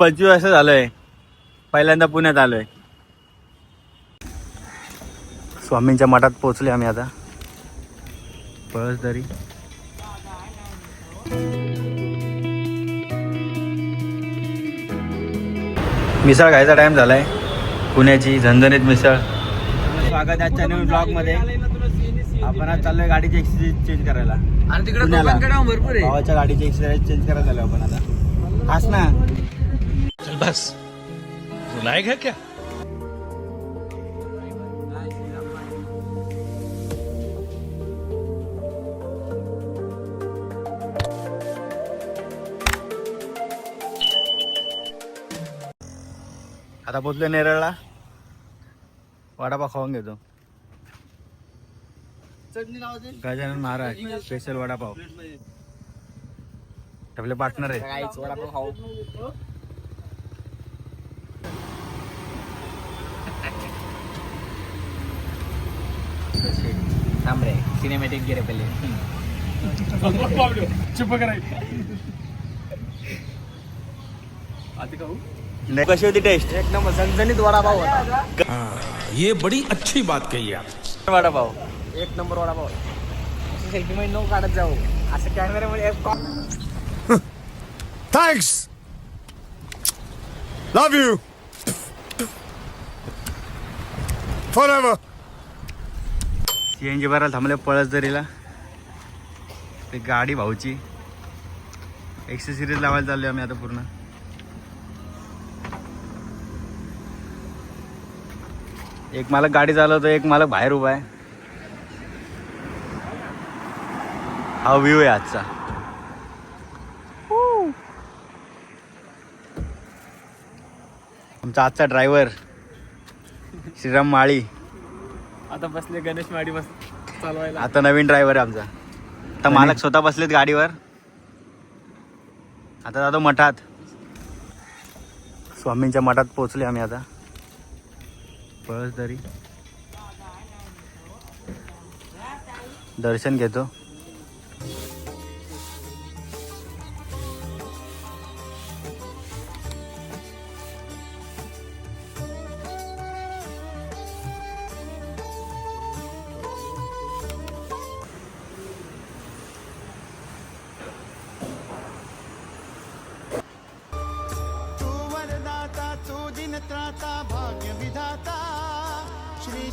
पंचवीस वर्ष झालंय. पहिल्यांदा पुण्यात आलोय. स्वामींच्या मठात पोचले आम्ही आता. पळसदरी मिसळ खायचा टाइम झालाय. पुण्याची झणझणीत मिसळ. स्वागत आहे आजच्या नवीन ब्लॉगमध्ये आपण आज चाललोय गाडीची एक्सरसाइज चेंज करायला. आणि तिकडे भरपूर आहे. भावाच्या गाडीची एक्सरसाइज चेंज करायला झालो आपण आता. हाच ना. बस. सुनाएगा क्या? आता पोचलो नेरळला. वडापाव खाऊन घेतो. गजानन महाराज स्पेशल वडापाव. आपले पार्टनर आहे वडापाव खाऊ. थांब रे सिनेमॅटिक होता ये बड़ी अच्छी बात कही आप वडापाव एक नंबर वडापाव सेल्फी मध्ये नको काढत जाऊ असं कॅमेऱ्यामध्ये एक Thanks. Love C N G भरायला थांबले पळसदरीला ते गाडी भाऊची. एक्सेसरीज लावायला चाललो आम्ही आता पूर्ण. एक मालक गाडी चालवतो एक मालक बाहेर उभा आहे. हा व्ह्यू आहे आजचा. आमचा आजचा ड्रायव्हर श्रीराम माळी. आता बसले गणेश माडी बस चालवायला. आता नवीन ड्रायव्हर आहे आमचा. आता मालक स्वतः बसलेत गाडीवर. आता जातो मठात. स्वामींच्या मठात पोचले आम्ही आता. पळसदरी दर्शन घेतो.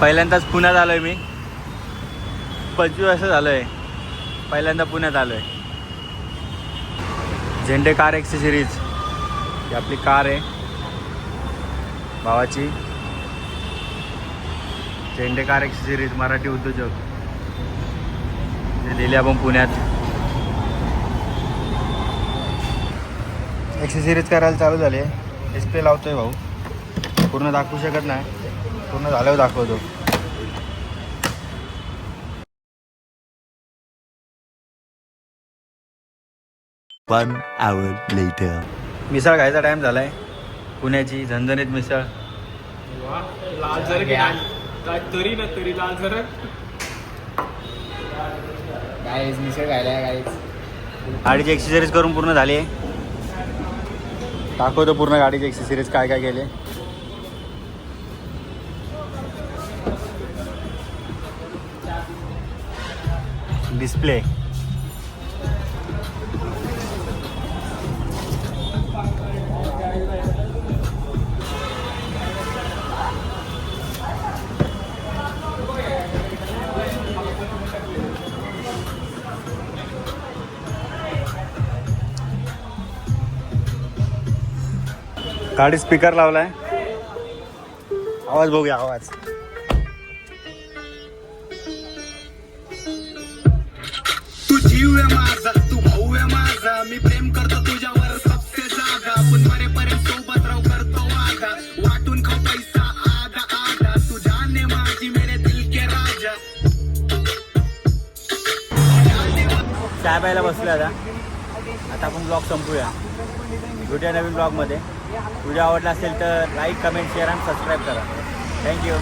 पहिल्यांदाच पुण्यात आलो आहे मी. पंचवीस वर्ष आहे पहिल्यांदा पुण्यात आलो आहे झेंडे कार एक्सेसरीज ही आपली कार आहे. भावाची. झेंडे कार एक्सेसरीज मराठी उद्योजक. जे आपण पुण्यात. एक्सेसरीज करायला चालू झाले डिस्प्ले लावतोय भाऊ. पूर्ण दाखवू शकत नाही. पूर्ण झाल्यावर दाखवतो. One hour later. मिसळ खायचा टाइम झालाय. पुण्याची झणझणीत मिसळ. लाल जर काय तरी ना तरी लाल जर. गाईज मिसळ खायला गाईज गाडीची एक्सरसाइज करून पूर्ण झाली. आहे दाखवतो पूर्ण गाडीची एक्सरसाइज काय काय केले. डिस्प्ले. गाडी स्पीकर लावलाय. आवाज बघूया आवाज. तू जीव आहे माझा तू भाऊ आहे माझा. मी प्रेम करतो तुझ्यावर सबसे जागा. पण मरेपर्यंत सोबत राहू करतो वादा. वाटून खाऊ पैसा आधा आधा. तू जाने माझी मेरे दिल के राजा. चाय प्यायला बसलो आता. आता आपण ब्लॉग संपूया. भेटूया नवीन ब्लॉगमध्ये. व्हिडिओ आवडला असेल तर लाईक कमेंट शेअर आणि सबस्क्राईब करा. Thank you